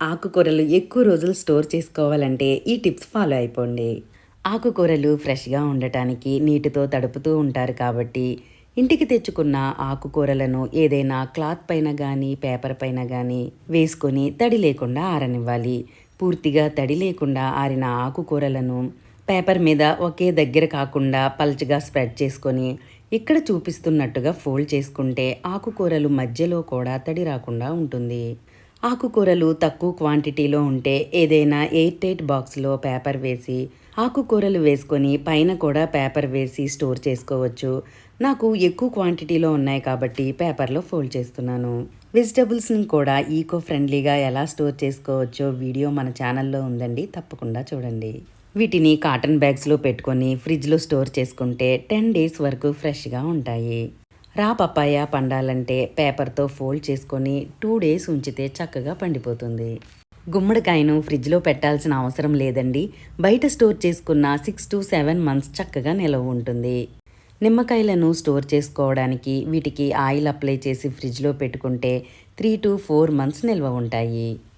ఆకుకూరలు ఎక్కువ రోజులు స్టోర్ చేసుకోవాలంటే ఈ టిప్స్ ఫాలో అయిపోండి. ఆకుకూరలు ఫ్రెష్గా ఉండటానికి నీటితో తడుపుతూ ఉంటారు కాబట్టి ఇంటికి తెచ్చుకున్న ఆకుకూరలను ఏదైనా క్లాత్ పైన కానీ పేపర్ పైన కానీ వేసుకొని తడి లేకుండా ఆరనివ్వాలి. పూర్తిగా తడి లేకుండా ఆరిన ఆకుకూరలను పేపర్ మీద ఒకే దగ్గర కాకుండా పల్చగా స్ప్రెడ్ చేసుకొని ఇక్కడ చూపిస్తున్నట్టుగా ఫోల్డ్ చేసుకుంటే ఆకుకూరలు మధ్యలో కూడా తడి రాకుండా ఉంటుంది. ఆకుకూరలు తక్కువ క్వాంటిటీలో ఉంటే ఏదైనా ఎయిర్ టైట్ బాక్స్లో పేపర్ వేసి ఆకుకూరలు వేసుకొని పైన కూడా పేపర్ వేసి స్టోర్ చేసుకోవచ్చు. నాకు ఎక్కువ క్వాంటిటీలో ఉన్నాయి కాబట్టి పేపర్లో ఫోల్డ్ చేస్తున్నాను. వెజిటబుల్స్ని కూడా ఈకో ఫ్రెండ్లీగా ఎలా స్టోర్ చేసుకోవచ్చో వీడియో మన ఛానల్లో ఉందండి. తప్పకుండా చూడండి. వీటిని కాటన్ బ్యాగ్స్లో పెట్టుకొని ఫ్రిడ్జ్లో స్టోర్ చేసుకుంటే టెన్ డేస్ వరకు ఫ్రెష్గా ఉంటాయి. రా పప్పాయ పండాలంటే పేపర్తో ఫోల్డ్ చేసుకొని టూ డేస్ ఉంచితే చక్కగా పండిపోతుంది. గుమ్మడికాయను ఫ్రిడ్జ్లో పెట్టాల్సిన అవసరం లేదండి. బయట స్టోర్ చేసుకున్న సిక్స్ టు సెవెన్ మంత్స్ చక్కగా నిలవ ఉంటుంది. నిమ్మకాయలను స్టోర్ చేసుకోవడానికి వీటికి ఆయిల్ అప్లై చేసి ఫ్రిడ్జ్లో పెట్టుకుంటే త్రీ టు ఫోర్ మంత్స్ నిల్వ ఉంటాయి.